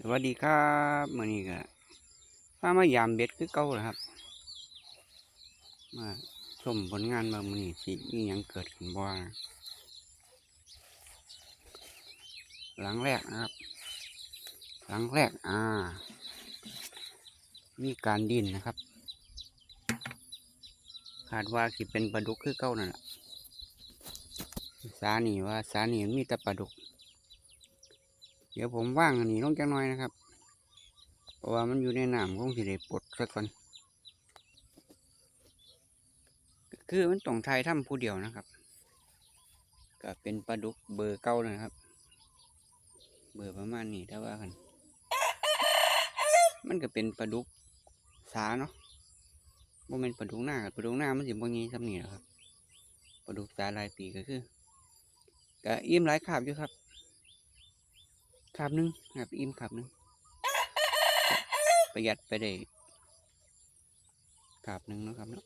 สวัสดีครับมื่อนี้ก็มามายามเบ็ดคือเก่าแหละครับ มาชมผลงานมามื่อนี้สิมียังเกิดขึ้นบ่นะหลังแรกนะครับ หลังแรกอ่า มีการดินนะครับ คาดว่าสิเป็นปลาดุกคือเก่านั่นแหละสานีว่าสานีมีแต่ปลาดุก เดี๋ยวผมว่างอันนี้ลงจังน้อยนะครับ เพราะว่ามันอยู่ในน้ำคงสิได้ปลดสักก่อน คือมันต้องไทยถ้ำผู้เดียวนะครับ ก็เป็นปลาดุกเบอร์เก้าเลนะครับ เบอร์ประมาณนี้ถ้าว่ากัน มันก็เป็นปลาดุกสาเนาะโมเมนปลาดุกหน้ากับปลาดุกหน้ามันสิบ่งี้ซ้ำนี่แหละครับปลาดุกสาลายปีก็คือก็อิ่มหลายขาบอยู่ครับ ขับหนึงครับอิ่มขับหนึงประหยัดไปได้ขับหนึงนะครับเนาะ